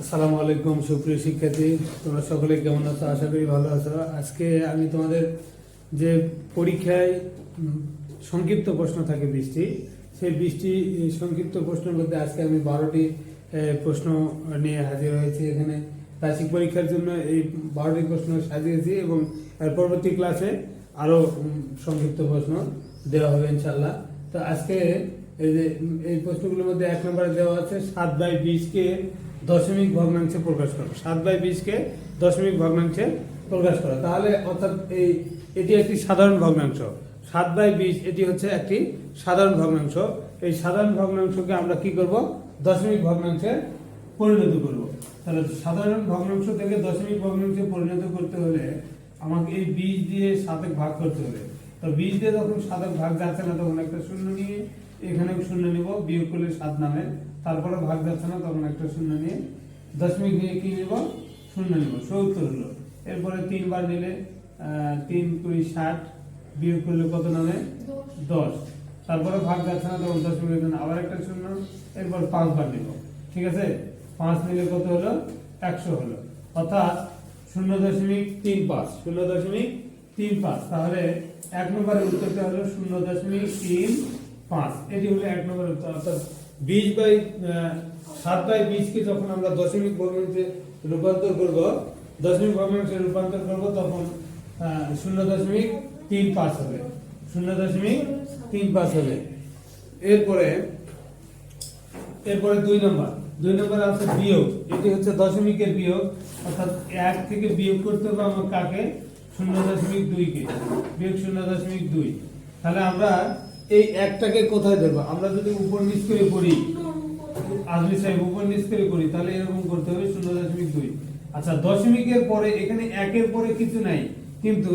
আসসালামু আলাইকুম, সুপ্রিয় শিক্ষার্থী। তোমরা সকলে কেমন আছো? আশা করি ভালো আছো। আজকে আমি তোমাদের যে পরীক্ষায় সংক্ষিপ্ত প্রশ্ন থাকে বৃষ্টি, সেই বৃষ্টি সংক্ষিপ্ত প্রশ্নের মধ্যে আজকে আমি বারোটি প্রশ্ন নিয়ে হাজির হয়েছি এখানে। বার্ষিক পরীক্ষার জন্য এই বারোটি প্রশ্ন সাজিয়েছি এবং এর পরবর্তী ক্লাসে আরও সংক্ষিপ্ত প্রশ্ন দেওয়া হবে ইনশাল্লাহ তো আজকে এই যে, এই প্রশ্নগুলোর মধ্যে এক নম্বরে দেওয়া আছে, সাত বাই বিশকে দশমিক ভগ্নাংশে প্রকাশ করো। সাত বাই বিশকে দশমিক ভগ্নাংশে প্রকাশ করা। তাহলে অর্থাৎ এই, এটি একটি সাধারণ ভগ্নাংশ। সাত বাই বিশ, এটি হচ্ছে একটি সাধারণ ভগ্নাংশ। এই সাধারণ ভগ্নাংশকে আমরা কি করব? দশমিক ভগ্নাংশে পরিণত করব। তাহলে সাধারণ ভগ্নাংশ থেকে দশমিক ভগ্নাংশে পরিণত করতে হলে আমাকে এই বিশ দিয়ে সাতেক ভাগ করতে হবে। তো বিশ দিয়ে যখন সাতেক ভাগ যাচ্ছে না, তখন একটা শূন্য নিয়ে এখানে শূন্য নিব, বিয়োগ করলে সাত নামে। তারপরে ভাগ যাচ্ছে না, তখন একটা শূন্য নিয়ে দশমিক নিয়ে কি নিব? শূন্য নিব। সত্তর হলো। এরপরে তিনবার নিলে তিন কুড়ি ষাট, বিয়োগ করলে কত নামে? দশ। তারপরে ভাগ যাচ্ছে না, তখন দশমিক এখানে আবার একটা শূন্য, এরপর পাঁচবার নিব। ঠিক আছে? পাঁচ নিলে কত হলো? একশো হলো। অর্থাৎ শূন্য দশমিক তিন পাঁচ। শূন্য দশমিক তিন পাঁচ। তাহলে এক নম্বরের উত্তরটা হলো শূন্য দশমিক তিন পাঁচ। এটি হলো এক নম্বরের উত্তর। অর্থাৎ বিশ বাই সাত বাই বিশকে যখন আমরা দশমিক ভগ্নাংশে রূপান্তর করব, দশমিক ভগ্নাংশে রূপান্তর করব, তখন শূন্য দশমিক তিন পাঁচ হবে। শূন্য দশমিক তিন পাঁচ হবে। এরপরে এরপরে দুই নম্বর। দুই নম্বর আছে বিয়োগ। এটি হচ্ছে দশমিকের বিয়োগ। অর্থাৎ এক থেকে বিয়োগ করতে হবে আমার কাকে? শূন্য দশমিক দুইকে বিয়োগ শূন্য দশমিক দুই। তাহলে আমরা এই একটাকে কোথায় দেবো আমরা যদি উপর নিচ করে করি আজমি সাহেব উপর নিচ করে করি তাহলে এরকম করতে হবে শূন্য দশমিক দুই। আচ্ছা দশমিকের পরে এখানে একের পরে কিছু নাই, কিন্তু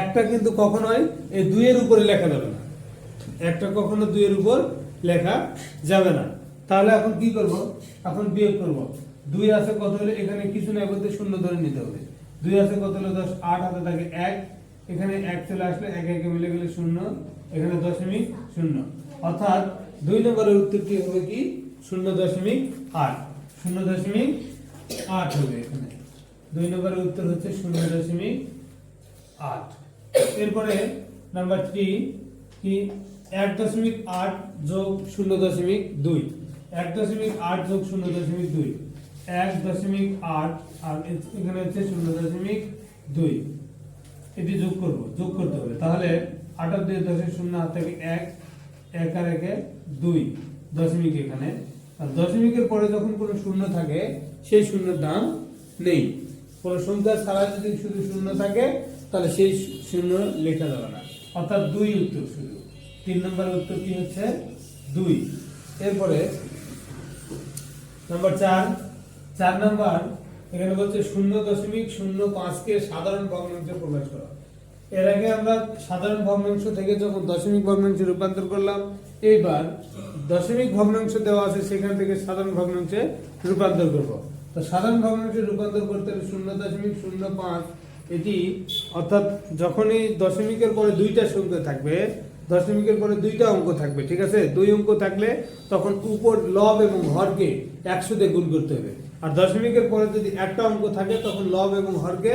একটা কিন্তু কখনোই এই দুইয়ের উপরে লেখা যাবে না। একটা কখনো দুইয়ের উপর লেখা যাবে না। তাহলে এখন কি করব? এখন বিয়োগ করব। দুই আছে কত হলে? এখানে কিছু নাই বলতে শূন্য ধরে নিতে হবে। দুই আছে কত হলো দশ? আট হাতে থাকে এক। এখানে এক চলে আসলে এক একে মিলে গেলে শূন্য। এখানে দশমিক শূন্য। অর্থাৎ দুই নম্বরের উত্তরটি হবে কি? শূন্য দশমিক আট। শূন্য দশমিক আট হবে এখানে। দুই নম্বরের উত্তর হচ্ছে শূন্য দশমিক আট। এরপরে নাম্বার থ্রি কি? এক দশমিক আট যোগ শূন্য দশমিক দুই। এক দশমিক আট যোগ শূন্য দশমিক দুই। এক দশমিক আট আর এখানে হচ্ছে শূন্য দশমিক দুই। এটি যোগ করব, যোগ করতে হবে। তাহলে আটার দুই দশের শূন্য হাত থেকে এক এক আর একে দুই দশমিক এখানে। আর দশমিকের পরে যখন কোনো শূন্য থাকে, সেই শূন্যের দাম নেই। কোনো সংখ্যা ছাড়া যদি শুধু শূন্য থাকে, তাহলে সেই শূন্য লেখা যাবে না। অর্থাৎ দুই উত্তর শুধু। তিন নম্বরের উত্তর কি হচ্ছে? দুই। এরপরে, নাম্বার চার। চার নাম্বার এখানে বলছে শূন্য দশমিক শূন্য পাঁচকে সাধারণ ভগ্নাংশে প্রকাশ করা। এর আগে আমরা সাধারণ ভগ্নাংশ থেকে যখন দশমিক ভগ্নাংশে রূপান্তর করলাম, এইবার দশমিক ভগ্নাংশ দেওয়া আছে সেখান থেকে সাধারণ ভগ্নাংশে রূপান্তর করব। তো সাধারণ ভগ্নাংশে রূপান্তর করতে হলে শূন্য দশমিক শূন্য পাঁচ। এটি অর্থাৎ যখনই দশমিকের পরে দুইটা সংখ্যা থাকবে, দশমিকের পরে দুইটা অঙ্ক থাকবে, ঠিক আছে? দুই অঙ্ক থাকলে তখন উপর লব এবং হরকে একশো দিয়ে গুণ করতে হবে। আর দশমিকের পরে যদি একটা অঙ্ক থাকে, তখন লব এবং হরকে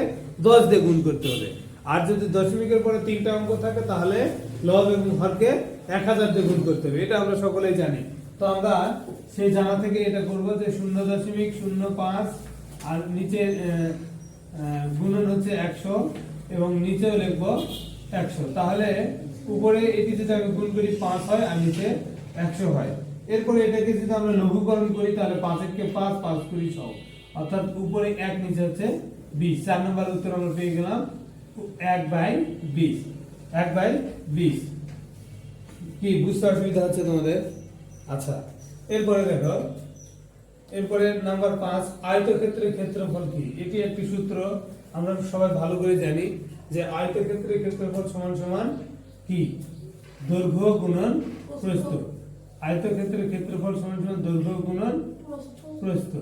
দশ দিয়ে গুণ করতে হবে। আর যদি দশমিকের পরে তিনটা অঙ্ক থাকে, তাহলে লব এবং হরকে এক হাজার দিয়ে গুণ করতে হবে। এটা আমরা সকলেই জানি। তো আমরা সেই জানা থেকে এটা করব যে শূন্য দশমিক, শূন্য পাঁচ, আর নিচে গুণন হচ্ছে একশো, এবং নিচেও লিখব একশো। তাহলে উপরে এটি যদি আমি গুণ করি পাঁচ হয়, আর নিচে একশো হয়। এরপরে এটাকে যদি আমরা লঘুকরণ করি, তাহলে পাঁচ এককে পাঁচ পাঁচ কুড়ি ছ অর্থাৎ উপরে এক, নিচে হচ্ছে বিশ। চার নম্বর উত্তর আমরা পেয়ে গেলাম এক বাই বিশ। এক বাই বিশ। কি, বুঝতে অসুবিধা হচ্ছে তোমাদের? আচ্ছা এরপরে দেখো, এরপরে নাম্বার পাঁচ, আয়তক্ষেত্রের ক্ষেত্রফল কি? এটি একটি সূত্র, আমরা সবাই ভালো করে জানি যে আয়তক্ষেত্রের ক্ষেত্রফল সমান সমান কি? দৈর্ঘ্য গুণন প্রস্থ। আয়তক্ষেত্রের ক্ষেত্রফল সমান দৈর্ঘ্য গুণন প্রস্থ।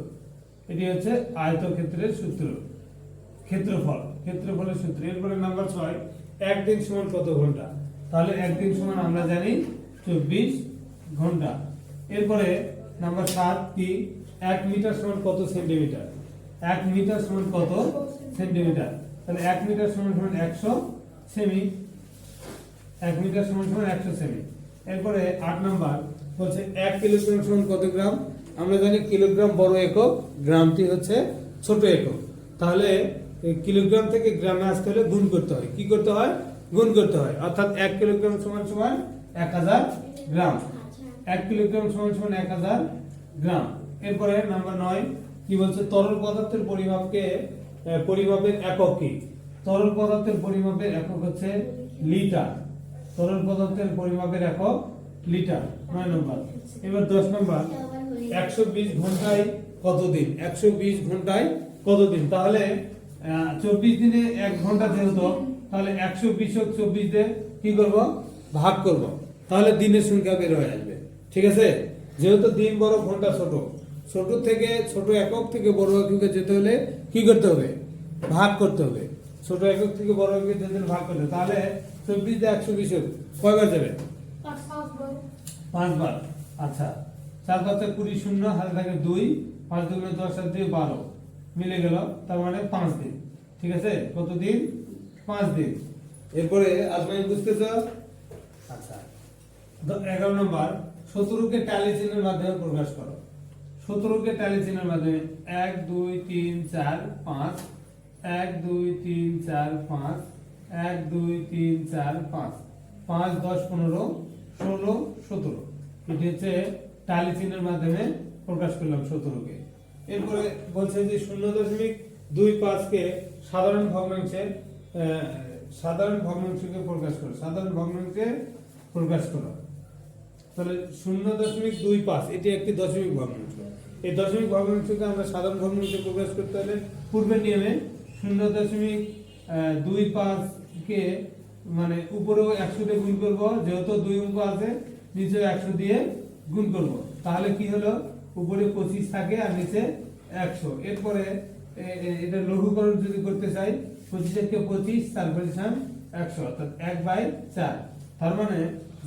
এটি হচ্ছে আয়তক্ষেত্রের সূত্র। ক্ষেত্রফল। ক্ষেত্রফলের সূত্র। এরপরে নাম্বার ছয় একদিন সমান কত ঘণ্টা? তাহলে একদিন সমান আমরা জানি চব্বিশ ঘণ্টা। এরপরে নাম্বার সাত কি? এক মিটার সমান কত সেন্টিমিটার? এক মিটার সমান কত সেন্টিমিটার? তাহলে এক মিটার সমান সমান একশো সেমি। এক মিটার সমান সমান একশো সেমি। এরপরে আট নাম্বার বলছে এক কিলোগ্রাম সমান কত গ্রাম? আমরা জানি কিলোগ্রাম বড় একক, গ্রামটি হচ্ছে ছোট একক। তাহলে কিলোগ্রাম থেকে গ্রামে আসতে হলে গুণ করতে হয়। কি করতে হয়? গুণ করতে হয়। অর্থাৎ এক কিলোগ্রাম সমান সমান এক হাজার গ্রাম। এক কিলোগ্রাম সমান সমান এক হাজার গ্রাম। এরপরে নাম্বার নয়, কি বলছে? তরল পদার্থের পরিমাপকে পরিমাপের একক কি? তরল পদার্থের পরিমাপের একক হচ্ছে লিটার। তরল পদার্থের পরিমাপের একক লিটার, নয় নম্বর। এবার দশ নম্বর। একশো বিশ ঘন্টায় কতদিন? একশো বিশ ঘন্টায় কতদিন? তাহলে চব্বিশ দিনে এক ঘণ্টা যেহেতু, তাহলে একশো বিশ চব্বিশ দিয়ে কি করব? ভাগ করব। তাহলে দিনের সংখ্যা বের হয়ে আসবে। ঠিক আছে? যেহেতু দিন বড়, ঘণ্টা ছোট। ছোট থেকে ছোট একক থেকে বড় এককে যেতে হলে কি করতে হবে? ভাগ করতে হবে। ছোট একক থেকে বড় একক যেতে ভাগ করতে তাহলে চব্বিশ দিয়ে একশো বিশ হোক। কয়বার যাবে? পাঁচবার আচ্ছা। চার পাঁচটা কুড়ি শূন্য হাতে থাকে দুই, পাঁচ দুগুণে দশ আর দুই বারো। মিলে গেল, তার মানে পাঁচ দিন। ঠিক আছে? কত দিন পাঁচ দিন। এরপরে আসমাই বুঝতেছ? আচ্ছা। এগারো নম্বর সতেরোকে ট্যালি চিহ্নের মাধ্যমে প্রকাশ করো। সতেরোকে ট্যালি চিহ্নের মাধ্যমে এক, দুই, তিন, চার, পাঁচ, এক, দুই, তিন, চার, পাঁচ, এক, দুই, তিন, চার, পাঁচ। পাঁচ, দশ, পনেরো, ষোলো, সতেরো। এটি হচ্ছে টালি চিহ্নের মাধ্যমে প্রকাশ করলাম সতেরোকে। এরপরে বলছে যে শূন্য দশমিক দুই পাঁচকে সাধারণ ভগ্নাংশে সাধারণ ভগ্নাংশকে প্রকাশ করো, সাধারণ ভগ্নাংশে প্রকাশ করো। তাহলে শূন্য দশমিক দুই পাঁচ, এটি একটি দশমিক ভগ্নাংশ। এই দশমিক ভগ্নাংশকে আমরা সাধারণ ভগ্নাংশে প্রকাশ করতে হলে পূর্বের নিয়মে শূন্য দশমিক দুই পাঁচকে মানে উপরেও একশো দিয়ে গুণ করব, যেহেতু দুই অঙ্ক আছে নিচে একশো দিয়ে গুণ করব। তাহলে কি হলো? উপরে পঁচিশ থাকে আর নিচে একশো। এরপরে এটা লঘুকরণ যদি করতে চাই, পঁচিশ পঁচিশ চার পজিশন একশো, অর্থাৎ এক বাই চার। তার মানে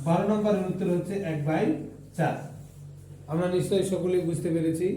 বারো নম্বরের উত্তর হচ্ছে এক বাই চার। আমরা নিশ্চয়ই সকলেই বুঝতে পেরেছি।